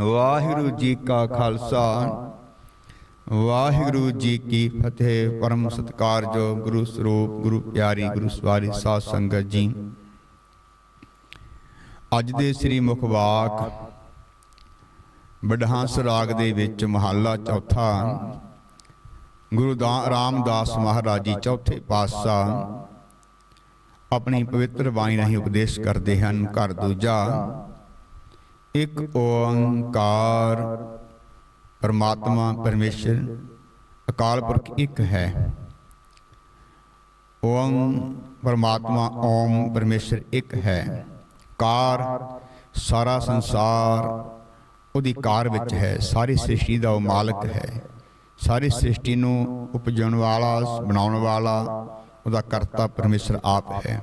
ਵਾਹਿਗੁਰੂ ਜੀ ਕਾ ਖਾਲਸਾ। ਵਾਹਿਗੁਰੂ ਜੀ ਕੀ ਫਤਿਹ। ਪਰਮ ਸਤਿਕਾਰਯੋਗ ਗੁਰੂ ਸਰੂਪ, ਗੁਰੂ ਪਿਆਰੀ, ਗੁਰੂ ਸਵਾਰੀ ਸਾਧ ਸੰਗਤ ਜੀ। ਅੱਜ ਦੇ ਸ੍ਰੀ ਮੁਖਵਾਕ ਬਡਹਾਂਸ ਰਾਗ ਦੇ ਵਿੱਚ ਮਹੱਲਾ ਚੌਥਾ। ਗੁਰੂ ਦਾ ਰਾਮਦਾਸ ਮਹਾਰਾਜ ਜੀ ਚੌਥੇ ਪਾਤਸ਼ਾਹ ਆਪਣੀ ਪਵਿੱਤਰ ਬਾਣੀ ਰਾਹੀਂ ਉਪਦੇਸ਼ ਕਰਦੇ ਹਨ, ਘਰ ਦੂਜਾ। ਇੱਕ ਓੰਕਾਰ ਪਰਮਾਤਮਾ ਪਰਮੇਸ਼ਰ ਅਕਾਲ ਪੁਰਖ ਇੱਕ ਹੈ। ਓਮ ਪਰਮਾਤਮਾ ਓਮ ਪਰਮੇਸ਼ਰ ਇੱਕ ਹੈ। ਕਾਰ ਸਾਰਾ ਸੰਸਾਰ ਉਹਦੀ ਕਾਰ ਵਿੱਚ ਹੈ। ਸਾਰੀ ਸ੍ਰਿਸ਼ਟੀ ਦਾ ਉਹ ਮਾਲਕ ਹੈ। ਸਾਰੀ ਸ੍ਰਿਸ਼ਟੀ ਨੂੰ ਉਪਜਣ ਵਾਲਾ, ਬਣਾਉਣ ਵਾਲਾ ਉਹਦਾ ਕਰਤਾ ਪਰਮੇਸ਼ਰ ਆਪ ਹੈ।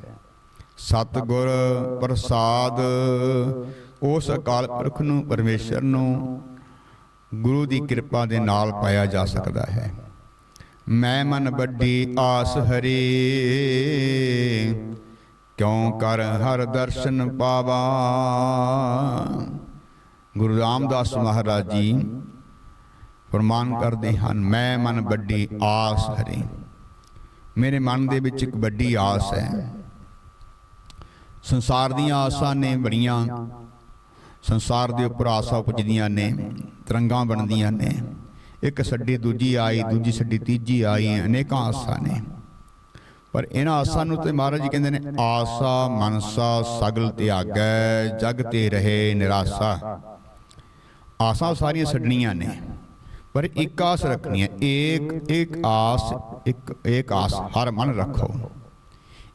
ਸਤਿਗੁਰ ਪ੍ਰਸਾਦ ਉਸ ਅਕਾਲ ਪੁਰਖ ਨੂੰ, ਪਰਮੇਸ਼ਰ ਨੂੰ ਗੁਰੂ ਦੀ ਕਿਰਪਾ ਦੇ ਨਾਲ ਪਾਇਆ ਜਾ ਸਕਦਾ ਹੈ। ਮੈਂ ਮਨ ਵੱਡੀ ਆਸ ਹਰੀ, ਕਿਉਂ ਕਰ ਹਰ ਦਰਸ਼ਨ ਪਾਵਾ? ਗੁਰੂ ਰਾਮਦਾਸ ਮਹਾਰਾਜ ਜੀ ਫਰਮਾਨ ਕਰਦੇ ਹਨ, ਮੈਂ ਮਨ ਵੱਡੀ ਆਸ ਹਰੀ। ਮੇਰੇ ਮਨ ਦੇ ਵਿੱਚ ਇੱਕ ਵੱਡੀ ਆਸ ਹੈ। ਸੰਸਾਰ ਦੀਆਂ ਆਸਾਂ ਨੇ ਬੜੀਆਂ ਸੰਸਾਰ ਦੇ ਉੱਪਰ ਆਸਾਂ ਉਪਜਦੀਆਂ ਨੇ, ਤਰੰਗਾਂ ਬਣਦੀਆਂ ਨੇ। ਇੱਕ ਛੱਡੀ, ਦੂਜੀ ਆਈ, ਦੂਜੀ ਛੱਡੀ, ਤੀਜੀ ਆਈ, ਅਨੇਕਾਂ ਆਸਾਂ ਨੇ। ਪਰ ਇਹਨਾਂ ਆਸਾਂ ਨੂੰ ਤੇ ਮਹਾਰਾਜ ਜੀ ਕਹਿੰਦੇ ਨੇ, ਆਸਾ ਮਨਸਾ ਸਗਲ ਤਿਆਗੈ, ਜਗ ਤੇ ਰਹੇ ਨਿਰਾਸਾ। ਆਸਾਂ ਸਾਰੀਆਂ ਛੱਡਣੀਆਂ ਨੇ, ਪਰ ਇੱਕ ਆਸ ਰੱਖਣੀ ਹੈ ਏਕ ਇੱਕ ਆਸ, ਇੱਕ ਇੱਕ ਆਸ ਹਰ ਮਨ ਰੱਖੋ।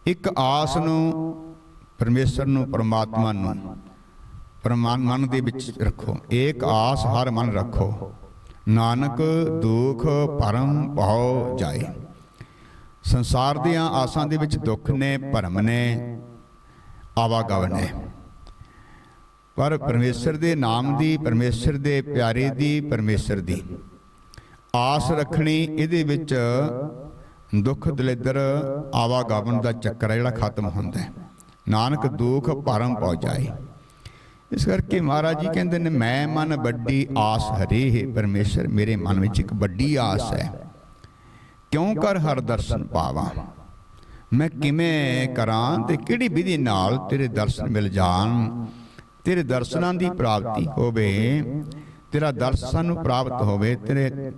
ਇੱਕ ਆਸ ਨੂੰ, ਪਰਮੇਸ਼ਰ ਨੂੰ, ਪਰਮਾਤਮਾ ਨੂੰ ਪਰਮਾਨ ਮਨ ਦੇ ਵਿੱਚ ਰੱਖੋ। ਏਕ ਆਸ ਹਰ ਮਨ ਰੱਖੋ। ਨਾਨਕ ਦੁਖ ਭਰਮ ਭਉ ਜਾਏ। ਸੰਸਾਰ ਦੀਆਂ ਆਸਾਂ ਦੇ ਵਿੱਚ ਦੁੱਖ ਨੇ, ਭਰਮ ਨੇ, ਆਵਾਗਮਨ ਨੇ। ਪਰ ਪਰਮੇਸ਼ਰ ਦੇ ਨਾਮ ਦੀ, ਪਰਮੇਸ਼ਰ ਦੇ ਪਿਆਰੇ ਦੀ, ਪਰਮੇਸ਼ਰ ਦੀ ਆਸ ਰੱਖਣੀ, ਇਹਦੇ ਵਿੱਚ ਦੁੱਖ, ਦਲਿੱਦਰ, ਆਵਾਗਮਨ ਦਾ ਚੱਕਰ ਜਿਹੜਾ ਖਤਮ ਹੁੰਦਾ ਨਾਨਕ ਦੁੱਖ ਭਰਮ ਪਹੁੰਚਾਏ ਇਸ ਕਰਕੇ ਮਹਾਰਾਜ ਜੀ ਕਹਿੰਦੇ ਨੇ, ਮੈਂ ਮਨ ਵੱਡੀ ਆਸ ਹਰੇ ਹੈ, ਪਰਮੇਸ਼ਰ ਮੇਰੇ ਮਨ ਵਿੱਚ ਇੱਕ ਵੱਡੀ ਆਸ ਹੈ। ਕਿਉਂ ਕਰ ਹਰ ਦਰਸ਼ਨ ਪਾਵਾਂ? ਮੈਂ ਕਿਵੇਂ ਕਰਾਂ ਤੇ ਕਿਹੜੀ ਵਿਧੀ ਨਾਲ ਤੇਰੇ ਦਰਸ਼ਨ ਮਿਲ ਜਾਣ? ਤੇਰੇ ਦਰਸ਼ਨਾਂ ਦੀ ਪ੍ਰਾਪਤੀ ਹੋਵੇ, ਤੇਰਾ ਦਰਸ ਨੂੰ ਪ੍ਰਾਪਤ ਹੋਵੇ, ਤੇਰੇ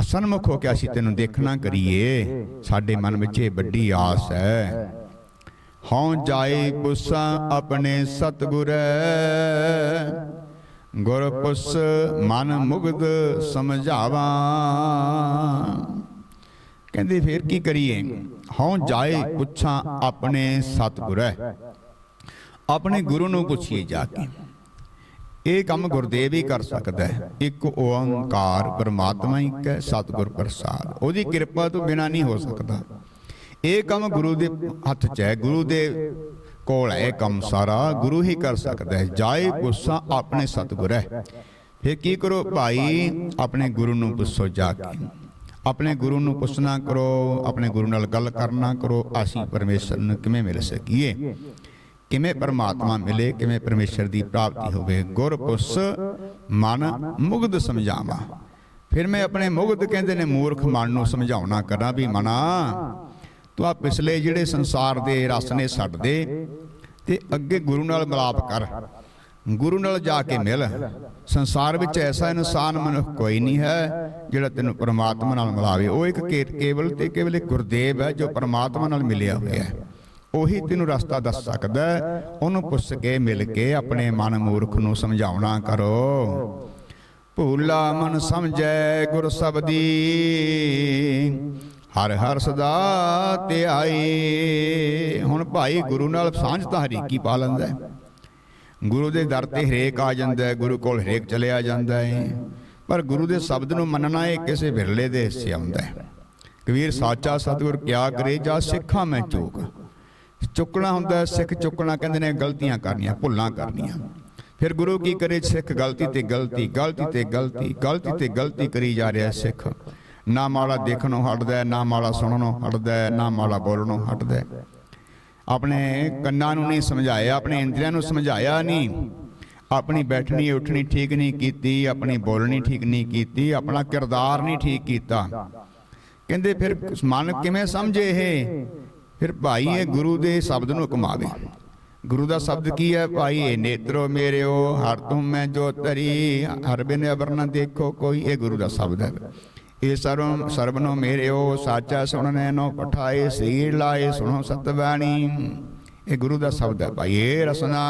ਸਨਮੁਖ ਹੋ ਕੇ ਅਸੀਂ ਤੈਨੂੰ ਦੇਖਣਾ ਕਰੀਏ। ਸਾਡੇ ਮਨ ਵਿੱਚ ਇਹ ਵੱਡੀ ਆਸ ਹੈ। ਹਉ ਜਾਏ ਪੁੱਸਾ ਆਪਣੇ ਸਤਿਗੁਰੈ। ਗੁਰ ਪੁੱਸ ਮਨ ਮੁਗਧ ਸਮਝਾਵਾ। ਕਹਿੰਦੇ ਫੇਰ ਕੀ ਕਰੀਏ? ਹਉ ਜਾਏ ਪੁੱਛਾਂ ਆਪਣੇ ਸਤਿਗੁਰੈ। ਆਪਣੇ ਗੁਰੂ ਨੂੰ ਪੁੱਛੀਏ ਜਾ ਕੇ। ਇਹ ਕੰਮ ਗੁਰਦੇਵ ਹੀ ਕਰ ਸਕਦਾ ਹੈ। ਇੱਕ ਓੰਕਾਰ ਪਰਮਾਤਮਾ ਇੱਕ ਹੈ ਸਤਿਗੁਰ ਪ੍ਰਸਾਦ। ਉਹਦੀ ਕਿਰਪਾ ਤੋਂ ਬਿਨਾ ਨਹੀਂ ਹੋ ਸਕਦਾ। ਇਹ ਕੰਮ ਗੁਰੂ ਦੇ ਹੱਥ 'ਚ ਹੈ। ਗੁਰੂ ਦੇ ਕੋਲ ਹੈ। ਇਹ ਕੰਮ ਸਾਰਾ ਗੁਰੂ ਹੀ ਕਰ ਸਕਦਾ ਹੈ। ਜਾਏ ਪੁੱਛਾਂ ਆਪਣੇ ਸਤਿਗੁਰ ਹੈ। ਫਿਰ ਕੀ ਕਰੋ ਭਾਈ? ਆਪਣੇ ਗੁਰੂ ਨੂੰ ਪੁੱਛੋ ਜਾ ਕੇ। ਆਪਣੇ ਗੁਰੂ ਨੂੰ ਪੁੱਛਣਾ ਕਰੋ। ਆਪਣੇ ਗੁਰੂ ਨਾਲ ਗੱਲ ਕਰਨਾ ਕਰੋ। ਅਸੀਂ ਪਰਮੇਸ਼ਰ ਨੂੰ ਕਿਵੇਂ ਮਿਲ ਸਕੀਏ? ਕਿਵੇਂ ਪਰਮਾਤਮਾ ਮਿਲੇ? ਕਿਵੇਂ ਪਰਮੇਸ਼ਰ ਦੀ ਪ੍ਰਾਪਤੀ ਹੋਵੇ? ਗੁਰ ਪੁੱਛ ਮਨ ਮੁਗਧ ਸਮਝਾਵਾ। ਫਿਰ ਮੈਂ ਆਪਣੇ ਮੁਗਧ ਕਹਿੰਦੇ ਨੇ ਮੂਰਖ ਮਨ ਨੂੰ ਸਮਝਾਉਣਾ ਕਰਾਂ ਵੀ ਮਨਾ। ਤੂੰ ਆ ਪਿਛਲੇ ਜਿਹੜੇ ਸੰਸਾਰ ਦੇ ਰਸ ਨੇ ਛੱਡ ਦੇ ਤੇ ਅੱਗੇ ਗੁਰੂ ਨਾਲ ਮਿਲਾਪ ਕਰ। ਗੁਰੂ ਨਾਲ ਜਾ ਕੇ ਮਿਲ। ਸੰਸਾਰ ਵਿੱਚ ਐਸਾ ਇਨਸਾਨ ਮਨੁੱਖ ਕੋਈ ਨਹੀਂ ਹੈ ਜਿਹੜਾ ਤੈਨੂੰ ਪਰਮਾਤਮਾ ਨਾਲ ਮਿਲਾਵੇ। ਉਹ ਇੱਕ ਕੇਵਲ ਤੇ ਕੇਵਲ ਇੱਕ ਗੁਰਦੇਵ ਹੈ ਜੋ ਪਰਮਾਤਮਾ ਨਾਲ ਮਿਲਿਆ ਹੋਇਆ ਹੈ। ਉਹੀ ਤੈਨੂੰ ਰਸਤਾ ਦੱਸ ਸਕਦਾ ਉਹਨੂੰ ਪੁੱਛ ਕੇ, ਮਿਲ ਕੇ ਆਪਣੇ ਮਨ ਮੂਰਖ ਨੂੰ ਸਮਝਾਉਣਾ ਕਰੋ। ਭੂਲਾ ਮਨ ਸਮਝੈ ਗੁਰ ਸਬਦੀ। ਹਰ ਹਰ ਸਦਾ ਧਿਆਈ ਹੁਣ ਭਾਈ ਗੁਰੂ ਨਾਲ ਸਾਂਝ ਤਾਂ ਹਰੀਕੀ ਪਾ ਲੈਂਦਾ ਗੁਰੂ ਦੇ ਦਰ ਤੇ ਹਰੇਕ ਆ ਜਾਂਦਾ ਹੈ ਗੁਰੂ ਕੋਲ ਹਰੇਕ ਚਲਿਆ ਜਾਂਦਾ ਹੈ। ਪਰ ਗੁਰੂ ਦੇ ਸ਼ਬਦ ਨੂੰ ਮੰਨਣਾ ਇਹ ਕਿਸੇ ਵਿਰਲੇ ਦੇ ਹਿੱਸੇ ਆਉਂਦਾ ਹੈ। ਕਬੀਰ ਸਾਚਾ ਸਤਿਗੁਰ ਕਿਆ ਕਰੇ ਜਾ ਸਿੱਖਾਂ ਮੈਂ ਚੂਕ ਚੁੱਕਣਾ ਹੁੰਦਾ ਹੈ, ਸਿੱਖ ਚੁੱਕਣਾ ਕਹਿੰਦੇ ਨੇ ਗਲਤੀਆਂ ਕਰਨੀਆਂ ਭੁੱਲਾਂ ਕਰਨੀਆਂ। ਫਿਰ ਗੁਰੂ ਕੀ ਕਰੇ ਸਿੱਖ ਗਲਤੀ ਤੇ ਗਲਤੀ ਗਲਤੀ ਤੇ ਗਲਤੀ ਗਲਤੀ ਤੇ ਗਲਤੀ ਕਰੀ ਜਾ ਰਿਹਾ ਸਿੱਖ। ਨਾ ਮਾੜਾ ਦੇਖਣੋਂ ਹਟਦਾ, ਨਾ ਮਾੜਾ ਸੁਣਨੋਂ ਹਟਦਾ, ਨਾ ਮਾੜਾ ਬੋਲਣੋਂ ਹਟਦਾ। ਆਪਣੇ ਕੰਨਾਂ ਨੂੰ ਨਹੀਂ ਸਮਝਾਇਆ, ਆਪਣੇ ਇੰਦਰੀਆਂ ਨੂੰ ਸਮਝਾਇਆ ਨਹੀਂ। ਆਪਣੀ ਬੈਠਣੀ, ਉੱਠਣੀ ਠੀਕ ਨਹੀਂ ਕੀਤੀ, ਆਪਣੀ ਬੋਲਣੀ ਠੀਕ ਨਹੀਂ ਕੀਤੀ, ਆਪਣਾ ਕਿਰਦਾਰ ਨਹੀਂ ਠੀਕ ਕੀਤਾ। ਕਹਿੰਦੇ ਫਿਰ ਮਨ ਕਿਵੇਂ ਸਮਝੇ ਇਹ? ਫਿਰ ਭਾਈ ਇਹ ਗੁਰੂ ਦੇ ਸ਼ਬਦ ਨੂੰ ਕਮਾਵੇ ਗੁਰੂ ਦਾ ਸ਼ਬਦ ਕੀ ਹੈ? ਭਾਈ, ਇਹ ਨੇਤਰੋ ਮੇਰਿਓ, ਹਰ ਤੁਮ ਮੈਂ ਜੋ ਤਰੀ ਹਰ ਬਿਨ ਅਬਰ ਨਾ ਦੇਖੋ ਕੋਈ ਇਹ ਗੁਰੂ ਦਾ ਸ਼ਬਦ ਹੈ। ਇਹ ਸਰਵ ਸਰਬਨੋ ਮੇਰਿਓ ਸਾਚਾ ਸੁਣਨੇ ਨੋ ਪਠਾਏ ਸ੍ਰੀ ਲਾਏ ਸੁਣੋ ਸਤਬਾਣੀ। ਇਹ ਗੁਰੂ ਦਾ ਸ਼ਬਦ ਹੈ ਭਾਈ ਇਹ ਰਸਨਾ।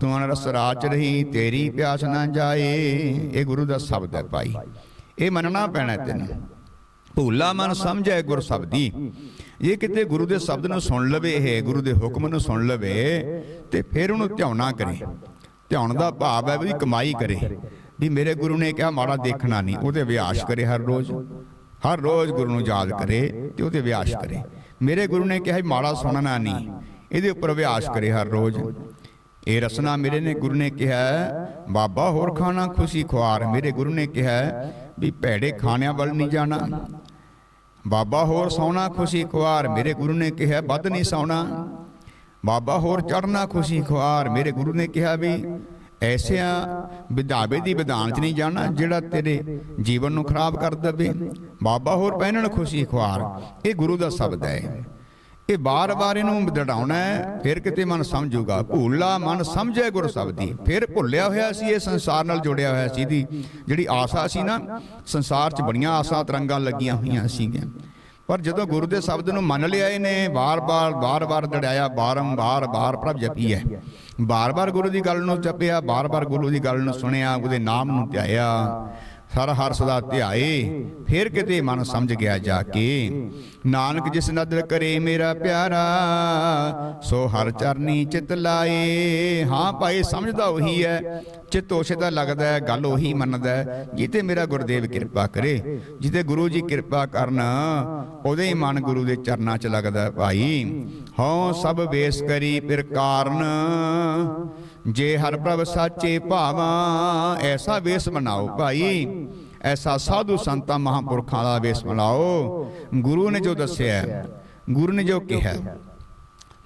ਤੂੰ ਰਸ ਰਾਚ ਰਹੀ ਤੇਰੀ ਪਿਆਸ ਨਾ ਜਾਏ। ਇਹ ਗੁਰੂ ਦਾ ਸ਼ਬਦ ਹੈ ਭਾਈ। ਇਹ ਮੰਨਣਾ ਪੈਣਾ ਤੈਨੂੰ। ਭੂਲਾ ਮਨ ਸਮਝੈ ਗੁਰ ਸ਼ਬਦੀ। ਇਹ ਕਿਤੇ ਗੁਰੂ ਦੇ ਸ਼ਬਦ ਨੂੰ ਸੁਣ ਲਵੇ ਇਹ ਗੁਰੂ ਦੇ ਹੁਕਮ ਨੂੰ ਸੁਣ ਲਵੇ ਤੇ ਫਿਰ ਉਹਨੂੰ ਧਿਆਉਣਾ ਕਰੇ। ਧਿਆਉਣ ਦਾ ਭਾਵ ਹੈ ਵੀ ਕਮਾਈ ਕਰੇ। ਵੀ ਮੇਰੇ ਗੁਰੂ ਨੇ ਕਿਹਾ, ਮਾੜਾ ਦੇਖਣਾ ਨਹੀਂ, ਉਹਦੇ ਅਭਿਆਸ ਕਰੇ ਹਰ ਰੋਜ਼। ਹਰ ਰੋਜ਼ ਗੁਰੂ ਨੂੰ ਯਾਦ ਕਰੇ ਤੇ ਉਹਦੇ ਅਭਿਆਸ ਕਰੇ। ਮੇਰੇ ਗੁਰੂ ਨੇ ਕਿਹਾ ਵੀ ਮਾੜਾ ਸੁਣਨਾ ਨਹੀਂ, ਇਹਦੇ ਉੱਪਰ ਅਭਿਆਸ ਕਰੇ ਹਰ ਰੋਜ਼। ਇਹ ਰਸਨਾ ਮੇਰੇ ਨੇ ਗੁਰੂ ਨੇ ਕਿਹਾ, ਬਾਬਾ ਹੋਰ ਖਾਣਾ ਖੁਸ਼ੀ ਖੁਆਰ। ਮੇਰੇ ਗੁਰੂ ਨੇ ਕਿਹਾ ਵੀ ਭੈੜੇ ਖਾਣਿਆਂ ਵੱਲ ਨਹੀਂ ਜਾਣਾ। ਬਾਬਾ ਹੋਰ ਸੌਣਾ ਖੁਸ਼ੀ ਖੁਆਰ। ਮੇਰੇ ਗੁਰੂ ਨੇ ਕਿਹਾ, ਵੱਧ ਨਹੀਂ ਸੌਣਾ। ਬਾਬਾ ਹੋਰ ਚੜਨਾ ਖੁਸ਼ੀ ਖੁਆਰ। ਮੇਰੇ ਗੁਰੂ ਨੇ ਕਿਹਾ ਵੀ ਐਸਿਆਂ ਵਿਧਾਵੇ ਦੀ ਵਿਧਾਨ ਚ ਨਹੀਂ ਜਾਣਾ ਜਿਹੜਾ ਤੇਰੇ ਜੀਵਨ ਨੂੰ ਖਰਾਬ ਕਰ ਦੇਵੇ। ਬਾਬਾ ਹੋਰ ਪਹਿਨਣ ਖੁਸ਼ੀ ਖੁਆਰ। ਇਹ ਗੁਰੂ ਦਾ ਸ਼ਬਦ ਹੈ। ਇਹ ਬਾਰ-ਬਾਰ ਇਹਨੂੰ ਦੜਾਉਣਾ ਹੈ ਫਿਰ ਕਿਤੇ ਮਨ ਸਮਝੂਗਾ। ਭੂਲਾ ਮਨ ਸਮਝੇ ਗੁਰ ਸ਼ਬਦੀ ਫਿਰ ਭੁੱਲਿਆ ਹੋਇਆ ਸੀ ਇਹ ਸੰਸਾਰ ਨਾਲ ਜੁੜਿਆ ਹੋਇਆ ਸੀ ਦੀ ਜਿਹੜੀ ਆਸਾ ਸੀ ਨਾ ਸੰਸਾਰ 'ਚ ਬੜੀਆਂ ਆਸਾਂ ਤਰੰਗਾਂ ਲੱਗੀਆਂ ਹੋਈਆਂ ਸੀਗੀਆਂ। ਪਰ ਜਦੋਂ ਗੁਰੂ ਦੇ ਸ਼ਬਦ ਨੂੰ ਮੰਨ ਲਿਆ ਇਹਨੇ ਬਾਰ-ਬਾਰ ਬਾਰ-ਬਾਰ ਦੜਾਇਆ ਬਾਰੰਬਾਰ ਬਾਰ ਪ੍ਰਭ ਜਪੀ ਹੈ। ਬਾਰ-ਬਾਰ ਗੁਰੂ ਦੀ ਗੱਲ ਨੂੰ ਜਪਿਆ, ਬਾਰ-ਬਾਰ ਗੁਰੂ ਦੀ ਗੱਲ ਨੂੰ ਸੁਣਿਆ, ਉਹਦੇ ਨਾਮ ਨੂੰ ਧਿਆਇਆ। ਸਾਰਾ ਹਰਸ ਦਾ ਧਿਆਏ। ਫਿਰ ਕਿਤੇ ਮਨ ਸਮਝ ਗਿਆ ਜਾ ਕੇ, ਨਾਨਕ ਜਿਸ ਨਦਰ ਕਰੇ ਮੇਰਾ ਪਿਆਰਾ, ਸੋ ਹਰ ਚਰਨੀ ਚਿਤ ਲਾਏ। ਹਾਂ ਭਾਈ ਸਮਝਦਾ ਉਹੀ ਹੈ, ਚਿਤ ਉਸੇ ਦਾ ਲੱਗਦਾ ਹੈ, ਗੱਲ ਉਹੀ ਮੰਨਦਾ ਹੈ ਜਿੱਤੇ ਮੇਰਾ ਗੁਰਦੇਵ ਕਿਰਪਾ ਕਰੇ ਜਿੱਤੇ ਗੁਰੂ ਜੀ ਕਿਰਪਾ ਕਰਨ, ਉਹਦੇ ਹੀ ਮਨ ਗੁਰੂ ਦੇ ਚਰਨਾਂ 'ਚ ਲੱਗਦਾ ਭਾਈ। ਹਉ ਸਭ ਵੇਸ ਕਰੀ ਫਿਰ ਕਾਰਨ ਜੇ ਹਰ ਪ੍ਰਭ ਸਾਚੇ ਭਾਵਾਂ ਐਸਾ ਵੇਸ ਬਣਾਓ ਭਾਈ। ਐਸਾ ਸਾਧੂ ਸੰਤਾਂ ਮਹਾਂਪੁਰਖਾਂ ਦਾ ਵੇਸ ਬਣਾਓ ਗੁਰੂ ਨੇ ਜੋ ਦੱਸਿਆ ਗੁਰੂ ਨੇ ਜੋ ਕਿਹਾ ਹੈ,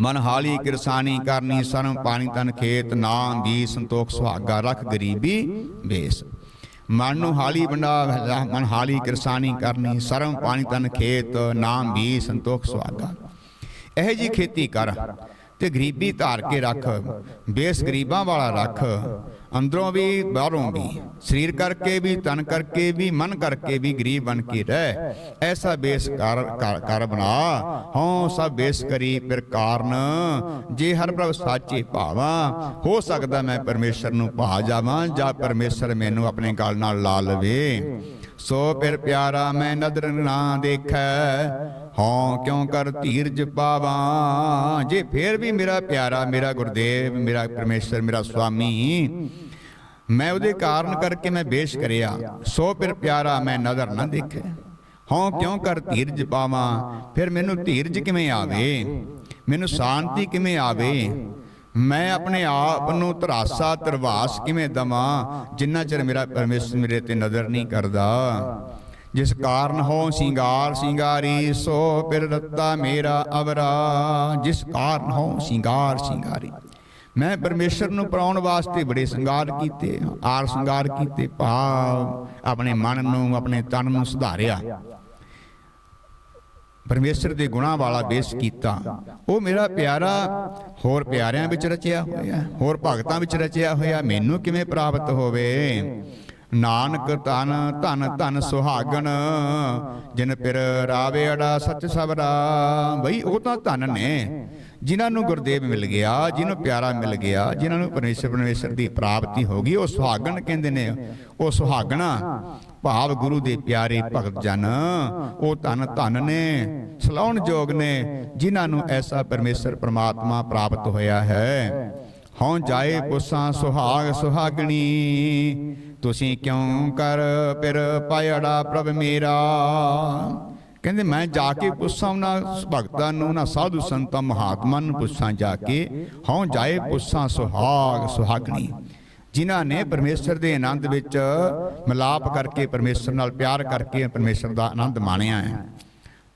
ਮਨ ਹਾਲੀ ਕਿਰਸਾਨੀ ਕਰਨੀ ਸਰਮ ਪਾਣੀ ਤਨ ਖੇਤ ਨਾਮ ਦੀ ਸੰਤੋਖ ਸੁਹਾਗਾ ਰੱਖ ਗਰੀਬੀ ਬੇਸ ਮਨ ਨੂੰ ਹਾਲੀ ਬਣਾ ਮਨ ਹਾਲੀ ਕਿਰਸਾਨੀ ਕਰਨੀ ਸਰਮ ਪਾਣੀ ਤਨ ਖੇਤ ਨਾਮ ਵੀ ਸੰਤੋਖ ਸੁਹਾਗਾ। ਇਹ ਜੀ ਖੇਤੀ ਕਰ ਤੇ ਗਰੀਬੀ ਧਾਰ ਕੇ ਰੱਖ। ਬੇਸ ਗਰੀਬਾਂ ਵਾਲਾ ਰੱਖ। ਅੰਦਰੋਂ ਵੀ ਬਾਹਰੋਂ ਵੀ। ਸਰੀਰ ਕਰਕੇ ਵੀ ਤਨ ਕਰਕੇ ਵੀ ਮਨ ਕਰਕੇ ਵੀ ਗਰੀਬ ਬਣ ਕੇ ਰਹਿ। ਐਸਾ ਬੇਸ ਕਰ ਬਣਾ। ਹਉ ਸਭ ਬੇਸ ਕਰੀ ਫਿਰ ਕਾਰਨ। ਜੇ ਹਰ ਪ੍ਰਭ ਸਾਚੇ ਭਾਵਾਂ ਹੋ ਸਕਦਾ ਮੈਂ ਪਰਮੇਸ਼ਰ ਨੂੰ ਭਾ ਜਾਵਾਂ ਜਾਂ ਪਰਮੇਸ਼ਰ ਮੈਨੂੰ ਆਪਣੇ ਗਲ ਨਾਲ ਲਾ ਲਵੇ। ਸੋ ਫਿਰ ਪਿਆਰਾ ਮੈਂ ਨਦਰ ਨਾ ਦੇਖੈ। ਹਉ ਕਿਉਂ ਕਰ ਧੀਰਜ ਪਾਵਾਂ? ਜੇ ਫੇਰ ਵੀ ਮੇਰਾ ਪਿਆਰਾ, ਮੇਰਾ ਗੁਰਦੇਵ, ਮੇਰਾ ਪਰਮੇਸ਼ਰ, ਮੇਰਾ ਸੁਆਮੀ ਮੈਂ ਉਹਦੇ ਕਾਰਨ ਕਰਕੇ ਮੈਂ ਬੇਸ਼ ਕਰਿਆ, ਸੋ ਫਿਰ ਪਿਆਰਾ ਮੈਂ ਨਜ਼ਰ ਨਾ ਦੇਖੈ। ਹਉ ਕਿਉਂ ਕਰ ਧੀਰਜ ਪਾਵਾਂ? ਫਿਰ ਮੈਨੂੰ ਧੀਰਜ ਕਿਵੇਂ ਆਵੇ? ਮੈਨੂੰ ਸ਼ਾਂਤੀ ਕਿਵੇਂ ਆਵੇ? ਮੈਂ ਆਪਣੇ ਆਪ ਨੂੰ ਧਰਾਸਾ ਤਰਵਾਸ ਕਿਵੇਂ ਦਵਾਂ? ਜਿੰਨਾ ਚਿਰ ਮੇਰਾ ਪਰਮੇਸ਼ਰ ਮੇਰੇ ਤੇ ਨਜ਼ਰ ਨਹੀਂ ਕਰਦਾ। ਜਿਸ ਕਾਰਨ ਹੋ ਸਿੰਗਾਰ, ਸਿੰਗਾਰੀ, ਸੋ ਫਿਰ ਰੱਤਾ ਮੇਰਾ ਅਵਰਾ। ਜਿਸ ਕਾਰਨ ਹੋ ਸਿੰਗਾਰ, ਸਿੰਗਾਰੀ। ਮੈਂ ਪਰਮੇਸ਼ਰ ਨੂੰ ਪਾਉਣ ਵਾਸਤੇ ਬੜੇ ਸਿੰਗਾਰ ਕੀਤੇ, ਆਰ ਸਿੰਗਾਰ ਕੀਤੇ, ਭਾਵ ਆਪਣੇ ਮਨ ਨੂੰ, ਆਪਣੇ ਤਨ ਨੂੰ ਸੁਧਾਰਿਆ। ਪਰਮੇਸ਼ਰ ਦੇ ਗੁਣਾਂ ਵਾਲਾ ਬੇਸ ਕੀਤਾ। ਉਹ ਮੇਰਾ ਪਿਆਰਾ, ਹੋਰ ਪਿਆਰਿਆਂ ਵਿੱਚ ਰਚਿਆ ਹੋਇਆ, ਹੋਰ ਭਗਤਾਂ ਵਿੱਚ ਰਚਿਆ ਹੋਇਆ, ਮੈਨੂੰ ਕਿਵੇਂ ਪ੍ਰਾਪਤ ਹੋਵੇ? ਨਾਨਕ ਤਨ, ਧਨ ਧਨ ਸੁਹਾਗਣ, ਜਿਨ ਪਿਰ ਰਾਵੇ ਸੱਚ ਸਬਰਾ ਬਈ ਉਹ ਤਾਂ ਧਨ ਨੇ, ਜਿਨ੍ਹਾਂ ਨੂੰ ਗੁਰਦੇਵ ਮਿਲ ਗਿਆ ਜਿਹਨੂੰ ਪਿਆਰਾ ਮਿਲ ਗਿਆ, ਜਿਨ੍ਹਾਂ ਨੂੰ ਪਰਮੇਸ਼ਰ ਪਰਮੇਸ਼ਰ ਦੀ ਪ੍ਰਾਪਤੀ ਹੋ ਗਈ, ਉਹ ਸੁਹਾਗਣ ਕਹਿੰਦੇ ਨੇ। ਉਹ ਸੁਹਾਗਣਾ, ਭਾਵ ਗੁਰੂ ਦੇ ਪਿਆਰੇ ਭਗਤ ਜਨ, ਉਹ ਧਨ ਧਨ ਨੇ, ਸਲਾਉਣ ਜੋਗ ਨੇ, ਜਿਨ੍ਹਾਂ ਨੂੰ ਐਸਾ ਪਰਮੇਸ਼ਰ, ਪ੍ਰਮਾਤਮਾ ਪ੍ਰਾਪਤ ਹੋਇਆ ਹੈ। ਹਉ ਜਾਏ ਪੁੱਸਾਂ ਸੁਹਾਗ ਸੁਹਾਗਣੀ। ਤੁਸੀਂ ਕਿਉਂ ਕਰ ਫਿਰ ਪਾਇੜਾ ਪ੍ਰਭ ਮੇਰਾ? ਕਹਿੰਦੇ ਮੈਂ ਜਾ ਕੇ ਪੁੱਛਾਂ ਉਹਨਾਂ ਭਗਤਾਂ ਨੂੰ ਨਾ ਸਾਧੂ ਸੰਤਾਂ ਮਹਾਤਮਾ ਨੂੰ ਪੁੱਛਾਂ ਜਾ ਕੇ ਹਉ ਜਾਏ ਪੁੱਛਾਂ ਸੁਹਾਗ ਸੁਹਾਗਣੀ। ਜਿਨ੍ਹਾਂ ਨੇ ਪਰਮੇਸ਼ਰ ਦੇ ਆਨੰਦ ਵਿੱਚ ਮਿਲਾਪ ਕਰਕੇ ਪਰਮੇਸ਼ਰ ਨਾਲ ਪਿਆਰ ਕਰਕੇ ਪਰਮੇਸ਼ਰ ਦਾ ਆਨੰਦ ਮਾਣਿਆ ਹੈ।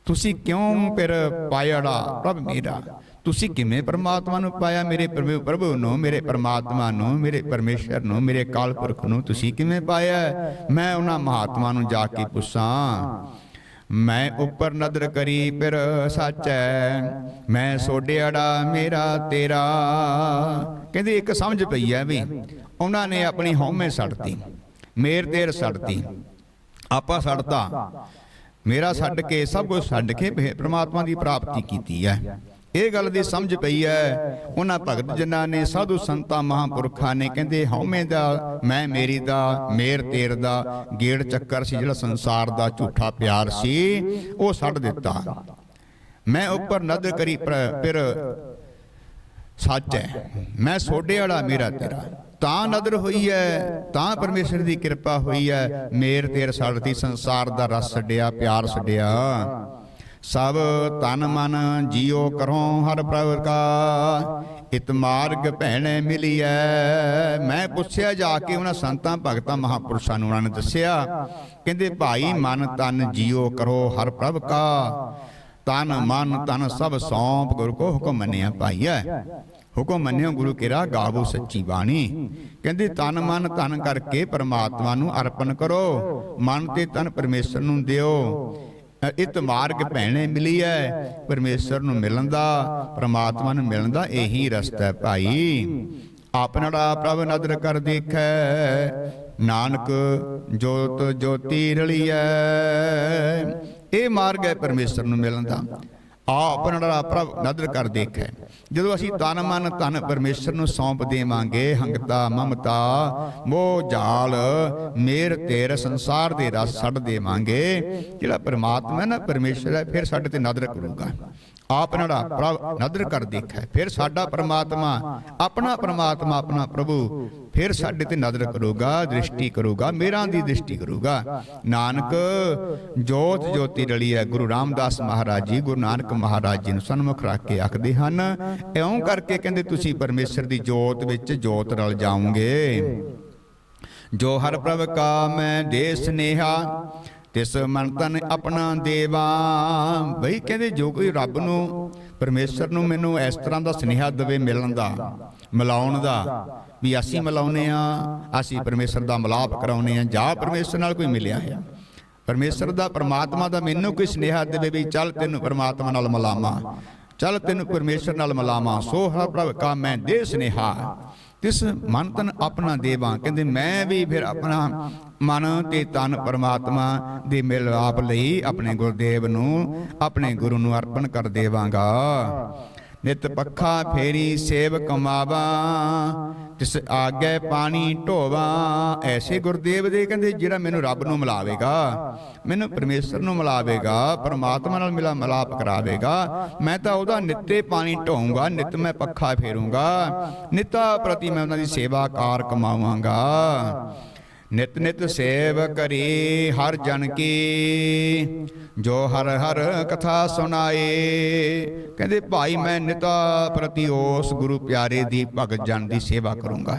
ਤੁਸੀਂ ਕਿਉਂ ਫਿਰ ਪਾਇੜਾ ਪ੍ਰਭ ਮੇਰਾ? ਤੁਸੀਂ ਕਿਵੇਂ ਪਰਮਾਤਮਾ ਨੂੰ ਪਾਇਆ? ਮੇਰੇ ਪ੍ਰਭੂ ਪ੍ਰਭੂ ਨੂੰ, ਮੇਰੇ ਪਰਮਾਤਮਾ ਨੂੰ, ਮੇਰੇ ਪਰਮੇਸ਼ਰ ਨੂੰ, ਮੇਰੇ ਕਾਲ ਪੁਰਖ ਨੂੰ ਤੁਸੀਂ ਕਿਵੇਂ ਪਾਇਆ? ਮੈਂ ਉਹਨਾਂ ਮਹਾਤਮਾ ਨੂੰ ਜਾ ਕੇ ਪੁੱਛਾਂ। ਮੈਂ ਉੱਪਰ ਨਦਰ ਕਰੀ, ਫਿਰ ਸੱਚੈ ਮੈਂ ਸੋਡਿਆੜਾ ਮੇਰਾ ਤੇਰਾ। ਕਹਿੰਦੇ ਇੱਕ ਸਮਝ ਪਈ ਐ ਵੀ ਉਹਨਾਂ ਨੇ ਆਪਣੀ ਹਉਮੈ ਛੱਡਤੀ ਮੇਰ ਤੇਰ ਛੱਡਤੀ ਆਪਾਂ ਛੱਡਤਾ ਮੇਰਾ ਛੱਡ ਕੇ ਸਭ ਕੁਝ ਛੱਡ ਕੇ ਭੇ- ਪ੍ਰਮਾਤਮਾ ਦੀ ਪ੍ਰਾਪਤੀ ਕੀਤੀ ਹੈ ਇਹ ਗੱਲ ਦੀ ਸਮਝ ਪਈ ਹੈ। ਉਹਨਾਂ ਭਗਤ ਜਿਨ੍ਹਾਂ ਨੇ ਸਾਧੂ ਸੰਤਾਂ ਮਹਾਂਪੁਰਖਾਂ ਨੇ ਕਹਿੰਦੇ ਹਉਮੈ ਦਾ ਮੈਂ ਮੇਰੀ ਦਾ ਮੇਰ ਤੇਰ ਦਾ ਗੇੜ ਚੱਕਰ ਸੀ ਜਿਹੜਾ ਸੰਸਾਰ ਦਾ ਝੂਠਾ ਪਿਆਰ ਸੀ ਉਹ ਛੱਡ ਦਿੱਤਾ। ਮੈਂ ਉੱਪਰ ਨਦਰ ਕਰੀ ਪਰ- ਫਿਰ ਸੱਚ ਹੈ। ਮੈਂ ਸੋਡੇ ਵਾਲਾ ਮੇਰਾ ਤੇਰਾ। ਤਾਂ ਨਦਰ ਹੋਈ ਹੈ ਤਾਂ ਪਰਮੇਸ਼ਰ ਦੀ ਕਿਰਪਾ ਹੋਈ ਹੈ। ਮੇਰ ਤੇਰ ਛੱਡਤੀ ਸੰਸਾਰ ਦਾ ਰਸ ਛੱਡਿਆ ਪਿਆਰ ਛੱਡਿਆ। ਸਭ ਤਨ ਮਨ ਜੀਉ ਕਰੋ ਹਰ ਪ੍ਰਭ ਕਾ। ਇਤ ਮਾਰਗ ਭੈਣੇ ਮਿਲੀਐ। ਮੈਂ ਪੁੱਛਿਆ ਜਾ ਕੇ ਉਹਨਾਂ ਸੰਤਾਂ, ਭਗਤਾਂ, ਮਹਾਪੁਰਸ਼ਾਂ ਨੂੰ ਉਹਨਾਂ ਨੇ ਦੱਸਿਆ, ਕਹਿੰਦੇ, ਭਾਈ ਮਨ ਤਨ ਜੀਉ ਕਰੋ ਹਰ ਪ੍ਰਭ ਕਾ। ਤਨ ਮਨ ਤਨ ਸਭ ਸੌਂਪ ਗੁਰੂ ਕੋ ਹੁਕਮ ਮੰਨਿਆ ਪਾਈਐ ਹੁਕਮ ਮੰਨਿਓ ਗੁਰੂ ਕਿਰਾ, ਗਾਵੋ ਸੱਚੀ ਬਾਣੀ। ਕਹਿੰਦੇ, ਤਨ ਮਨ ਤਨ ਕਰਕੇ ਪਰਮਾਤਮਾ ਨੂੰ ਅਰਪਣ ਕਰੋ। ਮਨ ਤੇ ਤਨ ਪਰਮੇਸ਼ਰ ਨੂੰ ਦਿਓ। ਇਤ ਮਾਰਗ ਭੈਣੇ ਮਿਲੀ ਹੈ ਪਰਮੇਸ਼ਰ ਨੂੰ ਮਿਲਣ ਦਾ ਪਰਮਾਤਮਾ ਨੂੰ ਮਿਲਣ ਦਾ ਇਹੀ ਰਸਤਾ ਹੈ ਭਾਈ। ਆਪਨੜਾ ਪ੍ਰਭ ਨਦਰ ਕਰ ਦੇਖੈ। ਨਾਨਕ ਜੋਤ ਜੋਤੀ ਰਲੀਐ। ਇਹ ਮਾਰਗ ਹੈ ਪਰਮੇਸ਼ਰ ਨੂੰ ਮਿਲਣ ਦਾ। ਆਪਨੜਾ ਪ੍ਰਭ ਨਦਰ ਕਰ ਦੇਖੈ। ਜਦੋਂ ਅਸੀਂ ਤਨ ਮਨ ਧਨ ਪਰਮੇਸ਼ਰ ਨੂੰ ਸੌਂਪ ਦੇਵਾਂਗੇ, ਹੰਗਤਾ, ਮਮਤਾ, ਮੋਹ, ਜਾਲ, ਮੇਰ, ਤੇਰ, ਸੰਸਾਰ ਦੇ ਰਸ ਛੱਡ ਦੇਵਾਂਗੇ, ਜਿਹੜਾ ਪਰਮਾਤਮਾ ਹੈ ਨਾ ਪਰਮੇਸ਼ਰ ਹੈ, ਫਿਰ ਸਾਡੇ ਤੇ ਨਦਰ ਕਰੂਗਾ। ਆਪ ਨੜਾ ਪ੍ਰਭ ਨਦਰ ਕਰ ਦੇਖੈ ਫਿਰ ਸਾਡਾ ਪਰਮਾਤਮਾ ਆਪਣਾ ਪਰਮਾਤਮਾ ਆਪਣਾ ਪ੍ਰਭੂ ਫਿਰ ਸਾਡੇ ਤੇ ਨਦਰ ਕਰੂਗਾ ਦ੍ਰਿਸ਼ਟੀ ਕਰੂਗਾ ਮੇਰਾਂ ਦੀ ਦ੍ਰਿਸ਼ਟੀ ਕਰੂਗਾ। ਨਾਨਕ ਜੋਤ ਜੋਤੀ ਰਲੀ ਹੈ ਗੁਰੂ ਰਾਮਦਾਸ ਮਹਾਰਾਜ ਜੀ ਗੁਰੂ ਨਾਨਕ ਮਹਾਰਾਜ ਜੀ ਨੂੰ ਸਨਮੁਖ ਰੱਖ ਕੇ ਆਖਦੇ ਹਨ ਇਉਂ ਕਰਕੇ ਕਹਿੰਦੇ ਤੁਸੀਂ ਪਰਮੇਸ਼ਰ ਦੀ ਜੋਤ ਵਿੱਚ ਜੋਤ ਰਲ ਜਾਓਗੇ। ਜੋ ਹਰ ਪ੍ਰਭ ਕਾ ਮੈਂ ਦੇ ਸਨੇਹਾ ਤਿਸ ਮਨ ਤਨ ਆਪਣਾ ਦੇਵਾ। ਬਈ ਕਹਿੰਦੇ ਜੋ ਕੋਈ ਰੱਬ ਨੂੰ ਪਰਮੇਸ਼ਰ ਨੂੰ ਮੈਨੂੰ ਇਸ ਤਰ੍ਹਾਂ ਦਾ ਸਨੇਹਾ ਦੇਵੇ ਮਿਲਣ ਦਾ ਮਿਲਾਉਣ ਦਾ ਵੀ ਅਸੀਂ ਮਿਲਾਉਨੇ ਆ ਅਸੀਂ ਪਰਮੇਸ਼ਰ ਦਾ ਮਿਲਾਪ ਕਰਾਉਨੇ ਆ ਜਾਂ ਪਰਮੇਸ਼ਰ ਨਾਲ ਕੋਈ ਮਿਲਿਆ ਹੈ। ਪਰਮੇਸ਼ਰ ਦਾ ਪਰਮਾਤਮਾ ਦਾ ਮੈਨੂੰ ਕੋਈ ਸਨੇਹਾ ਦੇਵੇ ਵੀ ਚੱਲ ਤੈਨੂੰ ਪਰਮਾਤਮਾ ਨਾਲ ਮਿਲਾਵਾਂ। ਚੱਲ ਤੈਨੂੰ ਪਰਮੇਸ਼ਰ ਨਾਲ ਮਿਲਾਵਾਂ। ਸੋ ਹਰ ਪ੍ਰਭ ਕਾ ਮੈਂ ਦੇ ਸਨੇਹਾ। ਤਿਸ ਮਨ ਤਨ ਆਪਣਾ ਦੇਵਾਂ। ਕਹਿੰਦੇ, ਮੈਂ ਵੀ ਫਿਰ ਆਪਣਾ ਮਨ ਤੇ ਤਨ ਪਰਮਾਤਮਾ ਦੇ ਮਿਲਾਪ ਲਈ ਆਪਣੇ ਗੁਰਦੇਵ ਨੂੰ, ਆਪਣੇ ਗੁਰੂ ਨੂੰ ਅਰਪਣ ਕਰ ਦੇਵਾਂਗਾ। ਨਿਤ ਪੱਖਾ ਫੇਰੀ ਸੇਵ ਕਮਾਵਾ, ਤਿਸ ਆਗੇ ਪਾਣੀ ਢੋਵਾ। ਐਸੇ ਗੁਰਦੇਵ ਦੇ ਕਹਿੰਦੇ, ਜਿਹੜਾ ਮੈਨੂੰ ਰੱਬ ਨੂੰ ਮਿਲਾਵੇਗਾ, ਮੈਨੂੰ ਪਰਮੇਸ਼ਰ ਨੂੰ ਮਿਲਾਵੇਗਾ, ਪਰਮਾਤਮਾ ਨਾਲ ਮਿਲਾ ਮਿਲਾਪ ਕਰਾਵੇਗਾ, ਮੈਂ ਤਾਂ ਉਹਦਾ ਨਿੱਤੇ ਪਾਣੀ ਢੋਊਂਗਾ, ਨਿਤ ਮੈਂ ਪੱਖਾ ਫੇਰੂੰਗਾ, ਨਿਤਾ ਪ੍ਰਤੀ ਮੈਂ ਉਹਨਾਂ ਦੀ ਸੇਵਾ ਕਾਰ ਕਮਾਵਾਂਗਾ। ਨਿਤ ਨਿਤ ਸੇਵ ਕਰੀ ਹਰ ਜਨ ਕੀ। ਜੋ ਹਰ ਹਰ ਕਥਾ ਸੁਣਾਏ। ਕਹਿੰਦੇ ਭਾਈ ਮੈਂ ਨਿਤਾ ਪ੍ਰਤੀ ਉਸ ਗੁਰੂ ਪਿਆਰੇ ਦੀ ਭਗਤ ਜਨ ਦੀ ਸੇਵਾ ਕਰੂੰਗਾ।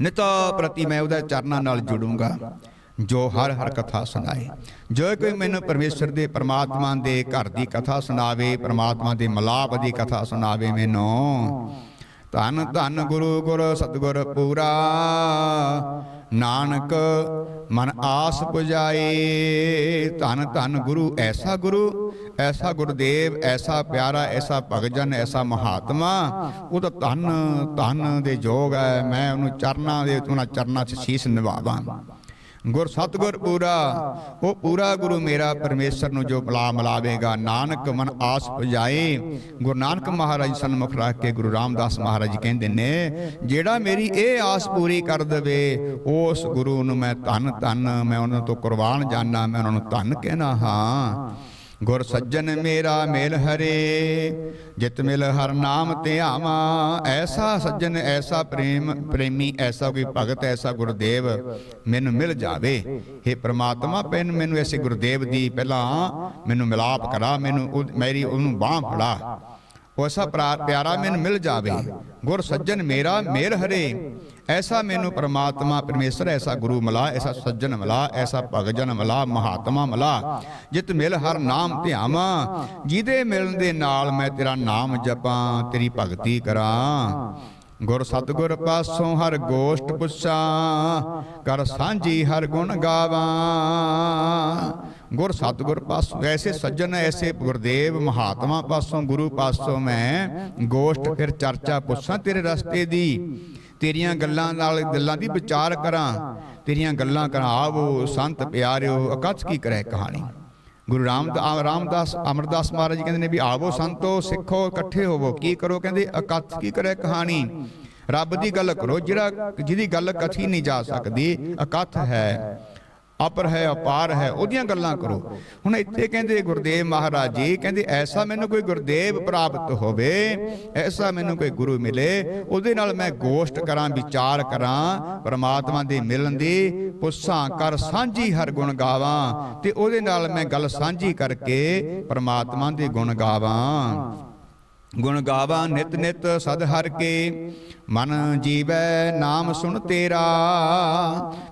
ਨਿਤਾ ਪ੍ਰਤੀ ਮੈਂ ਉਹਦੇ ਚਰਨਾਂ ਨਾਲ ਜੁੜੂੰਗਾ। ਜੋ ਹਰ ਹਰ ਕਥਾ ਸੁਣਾਏ। ਜੋ ਕੋਈ ਮੈਨੂੰ ਪਰਮੇਸ਼ਰ ਦੇ ਪਰਮਾਤਮਾ ਦੇ ਘਰ ਦੀ ਕਥਾ ਸੁਣਾਵੇ ਪਰਮਾਤਮਾ ਦੇ ਮਲਾਪ ਦੀ ਕਥਾ ਸੁਣਾਵੇ ਮੈਨੂੰ। ਧੰਨ ਧੰਨ ਗੁਰੂ ਗੁਰ ਸਤਿਗੁਰ ਪੂਰਾ। ਨਾਨਕ ਮਨ ਆਸ ਪੁਜਾਏ। ਧੰਨ ਧੰਨ ਗੁਰੂ, ਐਸਾ ਗੁਰੂ, ਐਸਾ ਗੁਰਦੇਵ, ਐਸਾ ਪਿਆਰਾ, ਐਸਾ ਭਗਜਨ ਐਸਾ ਮਹਾਤਮਾ। ਉਹ ਤਾਂ ਧਨ ਧਨ ਦੇ ਯੋਗ ਹੈ। ਮੈਂ ਉਹਨੂੰ ਚਰਨਾਂ ਦੇ, ਉਹਨਾਂ ਚਰਨਾਂ 'ਚ ਸੀਸ ਨਿਵਾਵਾਂ। ਗੁਰ ਸਤਗੁਰ ਪੂਰਾ। ਉਹ ਪੂਰਾ ਗੁਰੂ ਮੇਰਾ ਪਰਮੇਸ਼ਰ ਨੂੰ ਜੋ ਬਲਾ ਮਲਾਵੇਗਾ, ਨਾਨਕ ਮਨ ਆਸ ਪੁਜਾਏ ਗੁਰੂ ਨਾਨਕ ਮਹਾਰਾਜ ਸਨਮੁਖ ਰੱਖ ਕੇ ਗੁਰੂ ਰਾਮਦਾਸ ਮਹਾਰਾਜ ਕਹਿੰਦੇ ਨੇ, ਜਿਹੜਾ ਮੇਰੀ ਇਹ ਆਸ ਪੂਰੀ ਕਰ ਦੇਵੇ, ਉਸ ਗੁਰੂ ਨੂੰ ਮੈਂ ਧੰਨ ਧੰਨ ਮੈਂ ਉਹਨਾਂ ਤੋਂ ਕੁਰਬਾਨ ਜਾਣਾ ਮੈਂ ਉਹਨਾਂ ਨੂੰ ਧੰਨ ਕਹਿਣਾ ਹਾਂ। ਗੁਰ ਸੱਜਣ ਮੇਰਾ ਮੇਲ ਹਰੇ, ਜਿਤ ਮਿਲ ਹਰ ਨਾਮ ਧਿਆਵਾ ਐਸਾ ਸੱਜਣ, ਐਸਾ ਪ੍ਰੇਮ, ਪ੍ਰੇਮੀ, ਐਸਾ ਕੋਈ ਭਗਤ, ਐਸਾ ਗੁਰਦੇਵ ਮੈਨੂੰ ਮਿਲ ਜਾਵੇ। हे ਪ੍ਰਮਾਤਮਾ, ਪੈਨ ਮੈਨੂੰ ਐਸੇ ਗੁਰਦੇਵ ਦੀ ਪਹਿਲਾਂ ਮੈਨੂੰ ਮਿਲਾਪ ਕਰਾ, ਮੈਨੂੰ ਮੇਰੀ ਉਹਨੂੰ ਬਾਹ ਫੜਾ। ਪ੍ਰਾ- ਪਿਆਰਾ ਮੈਨੂੰ ਮਿਲ ਜਾਵੇ। ਗੁਰ ਸੱਜਣ ਮੇਰਾ ਮੇਰ ਹਰੇ। ਐਸਾ ਮੈਨੂੰ ਪ੍ਰਮਾਤਮਾ ਪਰਮੇਸ਼ਰ ਐਸਾ ਗੁਰੂ ਮਿਲਾ ਐਸਾ ਸੱਜਣ ਮਿਲਾ ਐਸਾ ਭਗਜਨ ਮਿਲਾ ਮਹਾਤਮਾ ਮਿਲਾ। ਜਿਤ ਮਿਲ ਹਰ ਨਾਮ ਧਿਆਵਾਂ। ਜਿਹਦੇ ਮਿਲਣ ਦੇ ਨਾਲ ਮੈਂ ਤੇਰਾ ਨਾਮ ਜਪਾਂ ਤੇਰੀ ਭਗਤੀ ਕਰਾਂ। ਗੁਰ ਸਤਗੁਰ ਪਾਸੋਂ ਹਰ ਗੋਸ਼ਟ ਪੁੱਛਾਂ, ਕਰ ਸਾਂਝੀ ਹਰ ਗੁਣ ਗਾਵਾਂ। ਗੁਰ ਸਤਗੁਰ ਪਾਸੋਂ, ਐਸੇ ਸੱਜਣ, ਐਸੇ ਗੁਰਦੇਵ ਮਹਾਤਮਾ ਪਾਸੋਂ, ਗੁਰੂ ਪਾਸੋਂ ਮੈਂ ਗੋਸ਼ਟ ਫਿਰ ਚਰਚਾ ਪੁੱਛਾਂ ਤੇਰੇ ਰਸਤੇ ਦੀ। ਤੇਰੀਆਂ ਗੱਲਾਂ ਨਾਲ ਗੱਲਾਂ ਦੀ ਵਿਚਾਰ ਕਰਾਂ, ਤੇਰੀਆਂ ਗੱਲਾਂ ਕਰਾਂ। ਆਵੋ ਸੰਤ ਪਿਆਰਿਓ ਅਕਥ ਕੀ ਕਰੇ ਕਹਾਣੀ। ਗੁਰੂ ਰਾਮਦਾਸ ਰਾਮਦਾਸ, ਅਮਰਦਾਸ ਮਹਾਰਾਜ ਜੀ ਕਹਿੰਦੇ ਨੇ ਵੀ ਆਵੋ ਸੰਤੋ, ਸਿੱਖੋ, ਇਕੱਠੇ ਹੋਵੋ। ਕੀ ਕਰੋ ਕਹਿੰਦੇ? ਅਕਥ ਕੀ ਕਰੇ ਕਹਾਣੀ? ਰੱਬ ਦੀ ਗੱਲ ਕਰੋ, ਜਿਹੜਾ, ਜਿਹਦੀ ਗੱਲ ਕਥੀ ਨਹੀਂ ਜਾ ਸਕਦੀ ਅਕਥ ਹੈ। ਅਪਰ ਹੈ, ਅਪਾਰ ਹੈ, ਉਹਦੀਆਂ ਗੱਲਾਂ ਕਰੋ। ਹੁਣ ਇੱਥੇ ਕਹਿੰਦੇ ਗੁਰਦੇਵ ਮਹਾਰਾਜ ਜੀ, ਕਹਿੰਦੇ ਐਸਾ ਮੈਨੂੰ ਕੋਈ ਗੁਰਦੇਵ ਪ੍ਰਾਪਤ ਹੋਵੇ, ਐਸਾ ਮੈਨੂੰ ਕੋਈ ਗੁਰੂ ਮਿਲੇ, ਉਹਦੇ ਨਾਲ ਮੈਂ ਗੋਸ਼ਟ ਕਰਾਂ, ਵਿਚਾਰ ਕਰਾਂ, ਪਰਮਾਤਮਾ ਦੇ ਮਿਲਣ ਦੀ ਪੁੱਛਾਂ ਕਰ ਸਾਂਝੀ ਹਰ ਗੁਣ ਗਾਵਾਂ, ਤੇ ਉਹਦੇ ਨਾਲ ਮੈਂ ਗੱਲ ਸਾਂਝੀ ਕਰਕੇ ਪਰਮਾਤਮਾ ਦੇ ਗੁਣ ਗਾਵਾਂ। ਗੁਣ ਗਾਵਾਂ ਨਿਤ ਨਿਤ ਸਦ ਹਰ ਕੇ। ਮਨ ਜੀਵੈ ਨਾਮ ਸੁਣ ਤੇਰਾ।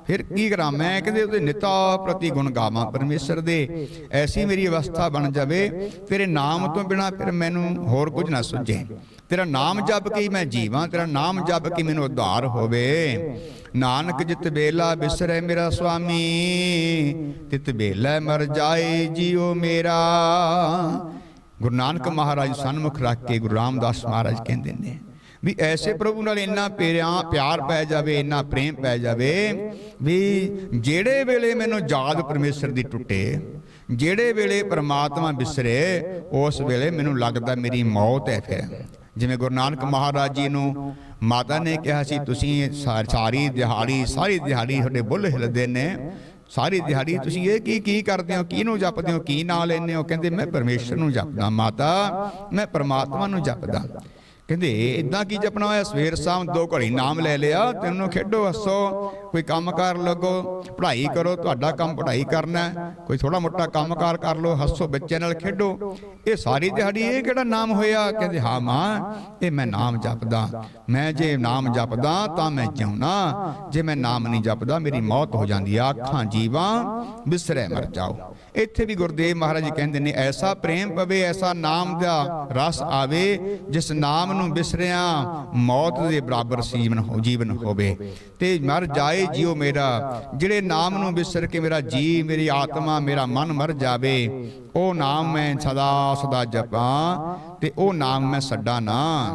ਫਿਰ ਕੀ ਕਰਾਂ ਮੈਂ? ਕਹਿੰਦੇ ਉਹਦੇ ਨਿਤਾ ਪ੍ਰਤੀ ਗੁਣ ਗਾਵਾਂ ਪਰਮੇਸ਼ਰ ਦੇ। ਐਸੀ ਮੇਰੀ ਅਵਸਥਾ ਬਣ ਜਾਵੇ। ਤੇਰੇ ਨਾਮ ਤੋਂ ਬਿਨਾ ਫਿਰ ਮੈਨੂੰ ਹੋਰ ਕੁਝ ਨਾ ਸੁਝੇ। ਤੇਰਾ ਨਾਮ ਜਪ ਕੇ ਮੈਂ ਜੀਵਾਂ। ਤੇਰਾ ਨਾਮ ਜਪ ਕੇ ਮੈਨੂੰ ਉਧਾਰ ਹੋਵੇ। ਨਾਨਕ ਜਿਤ ਬੇਲਾ ਬਿਸਰੈ ਮੇਰਾ ਸੁਆਮੀ। ਤਿਤ ਬੇਲਾ ਮਰ ਜਾਏ ਜੀਉ ਮੇਰਾ। ਗੁਰੂ ਨਾਨਕ ਮਹਾਰਾਜ ਸਨਮੁਖ ਰੱਖ ਕੇ ਗੁਰੂ ਰਾਮਦਾਸ ਮਹਾਰਾਜ ਕਹਿੰਦੇ ਨੇ ਵੀ ਐਸੇ ਪ੍ਰਭੂ ਨਾਲ ਇੰਨਾ ਪਿਆਰ ਪਿਆਰ ਪੈ ਜਾਵੇ ਇੰਨਾ ਪ੍ਰੇਮ ਪੈ ਜਾਵੇ ਵੀ ਜਿਹੜੇ ਵੇਲੇ ਮੈਨੂੰ ਯਾਦ ਪਰਮੇਸ਼ਰ ਦੀ ਟੁੱਟੇ ਜਿਹੜੇ ਵੇਲੇ ਪ੍ਰਮਾਤਮਾ ਬਿਸਰੇ ਉਸ ਵੇਲੇ ਮੈਨੂੰ ਲੱਗਦਾ ਮੇਰੀ ਮੌਤ ਹੈ ਫਿਰ। ਜਿਵੇਂ ਗੁਰੂ ਨਾਨਕ ਮਹਾਰਾਜ ਜੀ ਨੂੰ ਮਾਤਾ ਨੇ ਕਿਹਾ ਸੀ ਤੁਸੀਂ ਸਾਰੀ ਦਿਹਾੜੀ ਸਾਰੀ ਦਿਹਾੜੀ ਤੁਹਾਡੇ ਬੁੱਲ ਹਿਲਦੇ ਨੇ ਸਾਰੀ ਦਿਹਾੜੀ ਤੁਸੀਂ ਇਹ ਕੀ ਕੀ ਕਰਦੇ ਹੋ? ਕਿਹਨੂੰ ਜਪਦੇ ਹੋ? ਕੀ ਨਾਂ ਲੈਂਦੇ ਹੋ? ਕਹਿੰਦੇ ਮੈਂ ਪਰਮੇਸ਼ਰ ਨੂੰ ਜਪਦਾ ਮਾਤਾ ਮੈਂ ਪਰਮਾਤਮਾ ਨੂੰ ਜਪਦਾ। ਕਹਿੰਦੇ ਇਦਾਂ ਕੀ ਜਪਣਾ ਹੋਇਆ? ਸਵੇਰ ਸ਼ਾਮ ਦੋ ਘੜੀ ਨਾਮ ਲੈ ਲਿਆ, ਤੈਨੂੰ ਖੇਡੋ ਹੱਸੋ, ਕੋਈ ਕੰਮ ਕਰ ਲੱਗੋ, ਪੜ੍ਹਾਈ ਕਰੋ, ਤੁਹਾਡਾ ਕੰਮ ਪੜ੍ਹਾਈ ਕਰਨਾ ਕੋਈ ਥੋੜਾ ਮੋਟਾ ਕੰਮਕਾਰ ਕਰ ਲਓ, ਹੱਸੋ, ਬੱਚਿਆਂ ਨਾਲ ਖੇਡੋ। ਇਹ ਸਾਰੀ ਦਿਹਾੜੀ ਇਹ ਕਿਹੜਾ ਨਾਮ ਹੋਇਆ? ਕਹਿੰਦੇ, ਹਾਂ ਮਾਂ, ਇਹ ਮੈਂ ਨਾਮ ਜਪਦਾ। ਮੈਂ ਜੇ ਨਾਮ ਜਪਦਾ ਤਾਂ ਮੈਂ ਜਿਉਣਾ ਜੇ ਮੈਂ ਨਾਮ ਨਹੀਂ ਜਪਦਾ, ਮੇਰੀ ਮੌਤ ਹੋ ਜਾਂਦੀ ਆ। ਅੱਖਾਂ ਜੀਵਾਂ, ਬਿਸਰੇ ਮਰ ਜਾਓ। ਇੱਥੇ ਵੀ ਗੁਰਦੇਵ ਮਹਾਰਾਜ ਜੀ ਕਹਿੰਦੇ ਨੇ, ਐਸਾ ਪ੍ਰੇਮ ਪਵੇ, ਐਸਾ ਨਾਮ ਦਾ ਰਸ ਆਵੇ, ਜਿਸ ਨਾਮ ਨੂੰ ਬਿਸਰਿਆ ਮੌਤ ਦੇ ਬਰਾਬਰ ਜੀਵਨ ਹੋ ਜੀਵਨ ਹੋਵੇ। ਤੇ ਮਰ ਜਾਏ ਜਿਉ ਮੇਰਾ। ਜਿਹੜੇ ਨਾਮ ਨੂੰ ਬਿਸਰ ਕੇ ਮੇਰਾ ਜੀ ਮੇਰੀ ਆਤਮਾ ਮੇਰਾ ਮਨ ਮਰ ਜਾਵੇ। ਉਹ ਨਾਮ ਮੈਂ ਸਦਾ ਸਦਾ ਜਪਾਂ ਤੇ ਉਹ ਨਾਮ ਮੈਂ ਛੱਡਾ ਨਾ।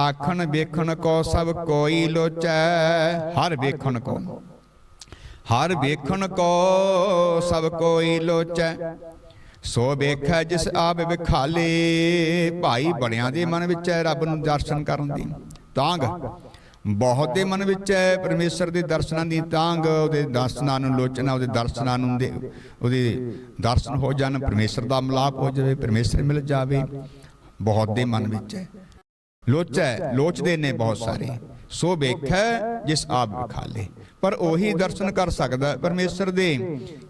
ਆਖਣ ਵੇਖਣ ਕੋ ਸਭ ਕੋਈ ਲੋਚੈ। ਹਰ ਵੇਖਣ ਕੋ। ਹਰ ਵੇਖਣ ਕੋ ਸਭ ਕੋਈ ਲੋਚੈ। ਸੋ ਵੇਖੈ ਜਿਸ ਆਪ ਵਿਖਾਲੇ ਭਾਈ ਬੜਿਆਂ ਦੇ ਮਨ ਵਿੱਚ ਹੈ ਰੱਬ ਨੂੰ ਦਰਸ਼ਨ ਕਰਨ ਦੀ ਤਾਂਗ। ਬਹੁਤ ਦੇ ਮਨ ਵਿੱਚ ਹੈ ਪਰਮੇਸ਼ਰ ਦੇ ਦਰਸ਼ਨਾਂ ਦੀ ਤਾਂਗ ਉਹਦੇ ਦਰਸ਼ਨਾਂ ਨੂੰ ਲੋਚਨਾ ਉਹਦੇ ਦਰਸ਼ਨਾਂ ਨੂੰ ਉਹਦੇ ਦਰਸ਼ਨ ਹੋ ਜਾਣ ਪਰਮੇਸ਼ਰ ਦਾ ਮਿਲਾਪ ਹੋ ਜਾਵੇ ਪਰਮੇਸ਼ਰ ਮਿਲ ਜਾਵੇ। ਬਹੁਤ ਦੇ ਮਨ ਵਿੱਚ ਹੈ ਲੋਚੈ ਲੋਚਦੇ ਨੇ ਬਹੁਤ ਸਾਰੇ। ਸੋ ਵੇਖੈ ਜਿਸ ਆਪ ਵਿਖਾਲੇ ਪਰ ਉਹੀ ਦਰਸ਼ਨ ਕਰ ਸਕਦਾ ਪਰਮੇਸ਼ਰ ਦੇ।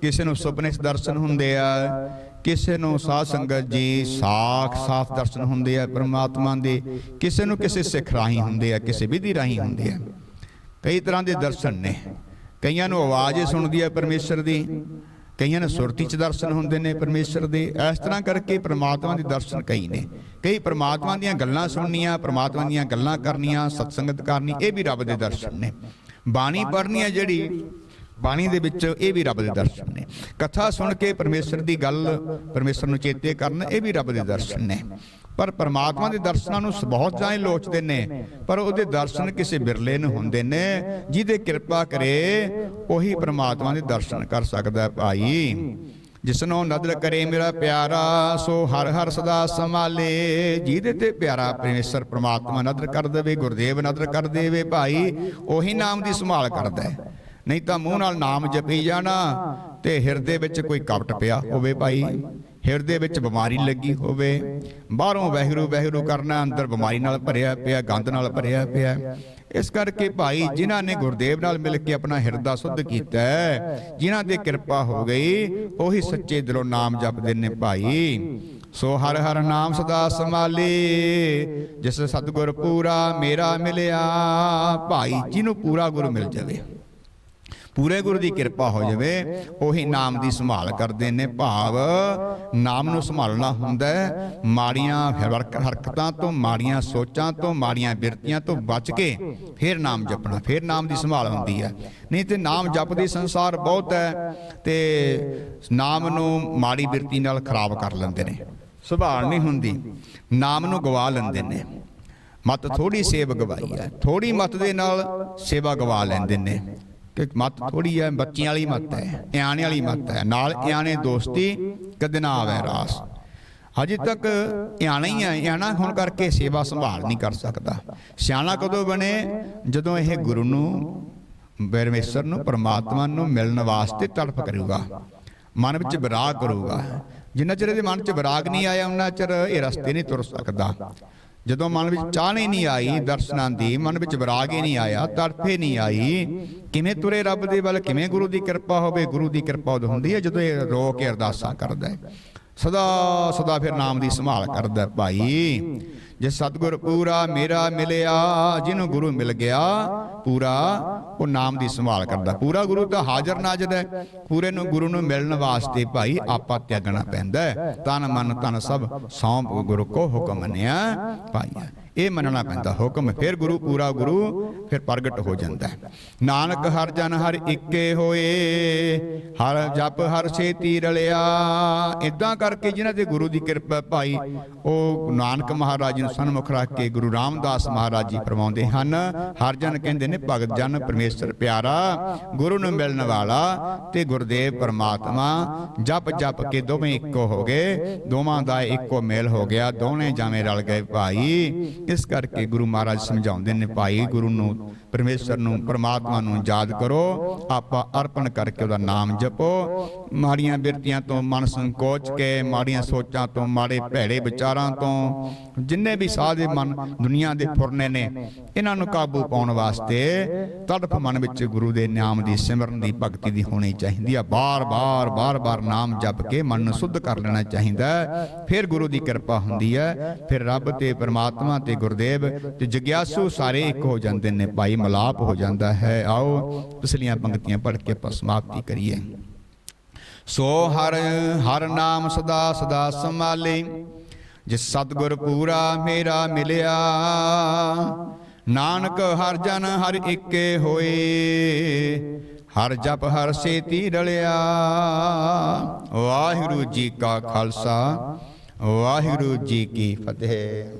ਕਿਸੇ ਨੂੰ ਸੁਪਨੇ 'ਚ ਦਰਸ਼ਨ ਹੁੰਦੇ ਆ। ਕਿਸੇ ਨੂੰ ਸਾਧ ਸੰਗਤ ਜੀ ਸਾਖ ਸਾਫ਼ ਦਰਸ਼ਨ ਹੁੰਦੇ ਆ ਪਰਮਾਤਮਾ ਦੇ ਕਿਸੇ ਨੂੰ ਕਿਸੇ ਸਿੱਖ ਰਾਹੀਂ ਹੁੰਦੇ ਆ ਕਿਸੇ ਵਿਧੀ ਰਾਹੀਂ ਹੁੰਦੇ ਆ। ਕਈ ਤਰ੍ਹਾਂ ਦੇ ਦਰਸ਼ਨ ਨੇ। ਕਈਆਂ ਨੂੰ ਆਵਾਜ਼ ਹੀ ਸੁਣਦੀ ਹੈ ਪਰਮੇਸ਼ਰ ਦੀ। ਕਈਆਂ ਨੂੰ ਸੁਰਤੀ ਚ ਦਰਸ਼ਨ ਹੁੰਦੇ ਨੇ ਪਰਮੇਸ਼ਰ ਦੇ। ਇਸ ਤਰ੍ਹਾਂ ਕਰਕੇ ਪ੍ਰਮਾਤਮਾ ਦੇ ਦਰਸ਼ਨ ਕਈ ਨੇ। ਕਈ ਪ੍ਰਮਾਤਮਾ ਦੀਆਂ ਗੱਲਾਂ ਸੁਣਨੀਆਂ ਪ੍ਰਮਾਤਮਾ ਦੀਆਂ ਗੱਲਾਂ ਕਰਨੀਆਂ ਸਤਸੰਗਤ ਕਰਨੀ ਇਹ ਵੀ ਰੱਬ ਦੇ ਦਰਸ਼ਨ ਨੇ। ਬਾਣੀ ਪੜ੍ਹਨੀ ਹੈ ਜਿਹੜੀ ਬਾਣੀ ਦੇ ਵਿੱਚ ਇਹ ਵੀ ਰੱਬ ਦੇ ਦਰਸ਼ਨ ਨੇ। ਕਥਾ ਸੁਣ ਕੇ ਪਰਮੇਸ਼ਰ ਦੀ ਗੱਲ ਪਰਮੇਸ਼ਰ ਨੂੰ ਚੇਤੇ ਕਰਨ, ਇਹ ਵੀ ਰੱਬ ਦੇ ਦਰਸ਼ਨ ਨੇ। ਪਰ ਪਰਮਾਤਮਾ ਦੇ ਦਰਸ਼ਨਾਂ ਨੂੰ ਬਹੁਤ ਜਾਏ ਲੋਚਦੇ ਨੇ, ਪਰ ਉਹਦੇ ਦਰਸ਼ਨ ਕਿਸੇ ਬਿਰਲੇ ਨੂੰ ਹੁੰਦੇ ਨੇ। ਜਿਹਦੇ ਕਿਰਪਾ ਕਰੇ, ਉਹੀ ਪਰਮਾਤਮਾ ਦੇ ਦਰਸ਼ਨ ਕਰ ਸਕਦਾ ਭਾਈ। ਜਿਸਨੋਂ ਨਦਰ ਕਰੇ ਮੇਰਾ ਪਿਆਰਾ, ਸੋ ਹਰ ਹਰ ਸਦਾ ਸੰਭਾਲੇ। ਜਿਹਦੇ ਤੇ ਪਿਆਰਾ ਪਰਮੇਸ਼ਰ ਪ੍ਰਮਾਤਮਾ ਨਦਰ ਕਰ ਦੇਵੇ, ਗੁਰਦੇਵ ਨਦਰ ਕਰ ਦੇਵੇ ਭਾਈ, ਉਹੀ ਨਾਮ ਦੀ ਸੰਭਾਲ ਕਰਦਾ ਹੈ। ਨਹੀਂ ਤਾਂ ਮੂੰਹ ਨਾਲ ਨਾਮ ਜਪੀ ਜਾਣਾ ਤੇ ਹਿਰਦੇ ਵਿੱਚ ਕੋਈ ਕਪਟ ਪਿਆ ਹੋਵੇ ਭਾਈ। ਹਿਰਦੇ ਵਿੱਚ ਬਿਮਾਰੀ ਲੱਗੀ ਹੋਵੇ। ਬਾਹਰੋਂ ਵਹਿਰੂ ਵਹਿਰੂ ਕਰਨਾ ਅੰਦਰ ਬਿਮਾਰੀ ਨਾਲ ਭਰਿਆ ਪਿਆ ਗੰਦ ਨਾਲ ਭਰਿਆ ਪਿਆ। ਇਸ ਕਰਕੇ ਭਾਈ ਜਿਨ੍ਹਾਂ ਨੇ ਗੁਰਦੇਵ ਨਾਲ ਮਿਲ ਕੇ ਆਪਣਾ ਹਿਰਦਾ ਸੁੱਧ ਕੀਤਾ ਹੈ, ਜਿਨ੍ਹਾਂ ਤੇ ਕਿਰਪਾ ਹੋ ਗਈ ਉਹੀ ਸੱਚੇ ਦਿਲੋਂ ਨਾਮ ਜਪਦੇ ਨੇ ਭਾਈ। ਸੋ ਹਰ ਹਰ ਨਾਮ ਸਦਾ ਸਮਾਲੇ ਜਿਸ ਸਤਿਗੁਰ ਪੂਰਾ ਮੇਰਾ ਮਿਲਿਆ ਭਾਈ ਜਿਹਨੂੰ ਪੂਰਾ ਗੁਰੂ ਮਿਲ ਜਾਵੇ। ਪੂਰੇ ਗੁਰੂ ਦੀ ਕਿਰਪਾ ਹੋ ਜਾਵੇ, ਉਹੀ ਨਾਮ ਦੀ ਸੰਭਾਲ ਕਰਦੇ ਨੇ ਭਾਵ। ਨਾਮ ਨੂੰ ਸੰਭਾਲਣਾ ਹੁੰਦਾ ਹੈ, ਮਾੜੀਆਂ ਹਰਕਤਾਂ ਤੋਂ, ਮਾੜੀਆਂ ਸੋਚਾਂ ਤੋਂ, ਮਾੜੀਆਂ ਬਿਰਤੀਆਂ ਤੋਂ ਬਚ ਕੇ ਫਿਰ ਨਾਮ ਜਪਣਾ, ਫਿਰ ਨਾਮ ਦੀ ਸੰਭਾਲ ਹੁੰਦੀ ਹੈ। ਨਹੀਂ ਤੇ ਨਾਮ ਜਪਦੇ ਸੰਸਾਰ ਬਹੁਤ ਹੈ ਤੇ ਨਾਮ ਨੂੰ ਮਾੜੀ ਬਿਰਤੀ ਨਾਲ ਖਰਾਬ ਕਰ ਲੈਂਦੇ ਨੇ ਸੰਭਾਲ ਨਹੀਂ ਹੁੰਦੀ, ਨਾਮ ਨੂੰ ਗਵਾ ਲੈਂਦੇ ਨੇ। ਮਤ ਥੋੜੀ ਸੇਵ ਗਵਾਈ ਹੈ ਥੋੜੀ ਮਤ ਦੇ ਨਾਲ ਸੇਵਾ ਗਵਾ ਲੈਂਦੇ ਨੇ। ਕਿ ਮਤ ਥੋੜੀ ਹੈ ਬੱਚਿਆਂ ਵਾਲੀ ਮਤ ਹੈ ਇਆਣੇ ਵਾਲੀ ਮਤ ਹੈ। ਨਾਲ ਇਆਣੇ ਦੋਸਤੀ ਕਦੇ ਨਾ ਆਵੇ ਰਾਸ। ਅਜੇ ਤੱਕ ਇਆਣਾ ਹੀ ਹੈ ਇਆਣਾ ਹੋਣ ਕਰਕੇ ਸੇਵਾ ਸੰਭਾਲ ਨਹੀਂ ਕਰ ਸਕਦਾ। ਸਿਆਣਾ ਕਦੋਂ ਬਣੇ? ਜਦੋਂ ਇਹ ਗੁਰੂ ਨੂੰ ਪਰਮੇਸ਼ਰ ਨੂੰ ਪਰਮਾਤਮਾ ਨੂੰ ਮਿਲਣ ਵਾਸਤੇ ਤੜਫ ਕਰੂਗਾ। ਮਨ ਵਿੱਚ ਵਿਰਾਗ ਕਰੂਗਾ। ਜਿੰਨਾ ਚਿਰ ਇਹਦੇ ਮਨ 'ਚ ਵਿਰਾਗ ਨਹੀਂ ਆਇਆ ਉਹਨਾਂ ਚਿਰ ਇਹ ਰਸਤੇ ਨਹੀਂ ਤੁਰ ਸਕਦਾ। ਜਦੋਂ ਮਨ ਵਿੱਚ ਚਾਹ ਨਹੀਂ ਨਹੀਂ ਆਈ ਦਰਸ਼ਨਾਂ ਦੀ ਮਨ ਵਿੱਚ ਵਿਰਾਗ ਹੀ ਨਹੀਂ ਆਇਆ ਤੜਫੇ ਨਹੀਂ ਆਈ। ਕਿਵੇਂ ਤੁਰੇ ਰੱਬ ਦੇ ਵੱਲ ਕਿਵੇਂ ਗੁਰੂ ਦੀ ਕਿਰਪਾ ਹੋਵੇ ਗੁਰੂ ਦੀ ਕਿਰਪਾ ਉਦੋਂ ਹੁੰਦੀ ਹੈ ਜਦੋਂ ਇਹ ਰੋ ਕੇ ਅਰਦਾਸਾਂ ਕਰਦਾ ਹੈ। ਸਦਾ ਸਦਾ ਫਿਰ ਨਾਮ ਦੀ ਸੰਭਾਲ ਕਰਦਾ ਭਾਈ। ਜੇ ਸਤਿਗੁਰ ਪੂਰਾ ਮੇਰਾ ਮਿਲਿਆ ਜਿਹਨੂੰ ਗੁਰੂ ਮਿਲ ਗਿਆ, ਪੂਰਾ ਉਹ ਨਾਮ ਦੀ ਸੰਭਾਲ ਕਰਦਾ। ਪੂਰਾ ਗੁਰੂ ਤਾਂ ਹਾਜ਼ਰ ਨਾਜ਼ਰ ਹੈ। ਪੂਰੇ ਨੂੰ ਗੁਰੂ ਨੂੰ ਮਿਲਣ ਵਾਸਤੇ ਭਾਈ ਆਪਾ ਤਿਆਗਣਾ ਪੈਂਦਾ ਹੈ। ਤਨ ਮਨ ਤਨ ਸਭ ਸੌਂਪ ਗੁਰੂ ਕੋ ਹੁਕਮ ਮੰਨਿਆ ਭਾਈ। ਇਹ ਮੰਨਣਾ ਪੈਂਦਾ ਹੁਕਮ, ਫਿਰ ਗੁਰੂ ਪੂਰਾ ਗੁਰੂ, ਫਿਰ ਪ੍ਰਗਟ ਹੋ ਜਾਂਦਾ ਨਾਨਕ ਹਰ ਜਨ ਹਰ ਇੱਕੇ ਹੋਏ, ਹਰ ਜਪ ਹਰ ਛੇਤੀ ਰਲਿਆ। ਇਦਾਂ ਕਰਕੇ ਜਿਨ੍ਹਾਂ ਤੇ ਗੁਰੂ ਦੀ ਕਿਰਪਾ ਭਾਈ ਉਹ ਨਾਨਕ ਮਹਾਰਾਜ ਨੂੰ ਸਨਮੁਖ ਰੱਖ ਕੇ ਗੁਰੂ ਰਾਮਦਾਸ ਮਹਾਰਾਜ ਜੀ ਫਰਮਾਉਂਦੇ ਹਨ, ਹਰ ਜਨ ਕਹਿੰਦੇ ਨੇ, ਭਗਤ ਜਨ ਪਰਮੇਸ਼ਰ ਪਿਆਰਾ, ਗੁਰੂ ਨੂੰ ਮਿਲਣ ਵਾਲਾ ਤੇ ਗੁਰਦੇਵ ਪਰਮਾਤਮਾ, ਜਪ ਜਪ ਕੇ ਦੋਵੇਂ ਇੱਕੋ ਹੋ ਗਏ, ਦੋਵਾਂ ਦਾ ਇੱਕੋ ਮੇਲ ਹੋ ਗਿਆ, ਦੋਵੇਂ ਜਾਵੇਂ ਰਲ ਗਏ ਭਾਈ। ਇਸ ਕਰਕੇ ਗੁਰੂ ਮਹਾਰਾਜ ਸਮਝਾਉਂਦੇ ਨੇ, ਭਾਈ ਗੁਰੂ ਨੂੰ, ਪਰਮੇਸ਼ਰ ਨੂੰ, ਪਰਮਾਤਮਾ ਨੂੰ ਯਾਦ ਕਰੋ, ਆਪਾਂ ਅਰਪਣ ਕਰਕੇ ਉਹਦਾ ਨਾਮ ਜਪੋ। ਮਾੜੀਆਂ ਬਿਰਤੀਆਂ ਤੋਂ ਮਨ ਸੰਕੋਚ ਕੇ, ਮਾੜੀਆਂ ਸੋਚਾਂ ਤੋਂ, ਮਾੜੇ ਭੈੜੇ ਵਿਚਾਰਾਂ ਤੋਂ, ਜਿੰਨੇ ਵੀ ਸਾਹ ਦੇ ਮਨ ਦੁਨੀਆ ਦੇ ਫੁਰਨੇ ਨੇ, ਇਹਨਾਂ ਨੂੰ ਕਾਬੂ ਪਾਉਣ ਵਾਸਤੇ ਤੜਫ ਮਨ ਵਿੱਚ ਗੁਰੂ ਦੇ ਨਾਮ ਦੀ ਸਿਮਰਨ ਦੀ ਭਗਤੀ ਦੀ ਹੋਣੀ ਚਾਹੀਦੀ ਆ। ਬਾਰ-ਬਾਰ ਬਾਰ-ਬਾਰ ਨਾਮ ਜਪ ਕੇ ਮਨ ਨੂੰ ਸੁੱਧ ਕਰ ਲੈਣਾ ਚਾਹੀਦਾ ਫਿਰ ਗੁਰੂ ਦੀ ਕਿਰਪਾ ਹੁੰਦੀ ਹੈ, ਫਿਰ ਰੱਬ ਤੇ ਪਰਮਾਤਮਾ ਤੇ ਗੁਰਦੇਵ ਤੇ ਜਗਿਆਸੂ ਸਾਰੇ ਇੱਕ ਹੋ ਜਾਂਦੇ ਨੇ। ਭਾਈ ਮਲਾਪ ਹੋ ਜਾਂਦਾ ਹੈ। ਆਓ ਪਿਛਲੀਆਂ ਪੰਕਤੀਆਂ ਪੜ੍ਹ ਕੇ ਆਪਾਂ ਸਮਾਪਤੀ ਕਰੀਏ। ਸੋ ਹਰ ਹਰ ਨਾਮ ਸਦਾ ਸਦਾ ਸੰਭਾਲੇ। ਜਿਸ ਸਤਿਗੁਰ ਪੂਰਾ ਮੇਰਾ ਮਿਲਿਆ, ਨਾਨਕ ਹਰ ਜਨ ਹਰ ਇੱਕੇ ਹੋਏ, ਹਰ ਜਪ ਹਰ ਸੇਤੀ ਰਲਿਆ। ਵਾਹਿਗੁਰੂ ਜੀ ਕਾ ਖਾਲਸਾ, ਵਾਹਿਗੁਰੂ ਜੀ ਕੀ ਫਤਿਹ।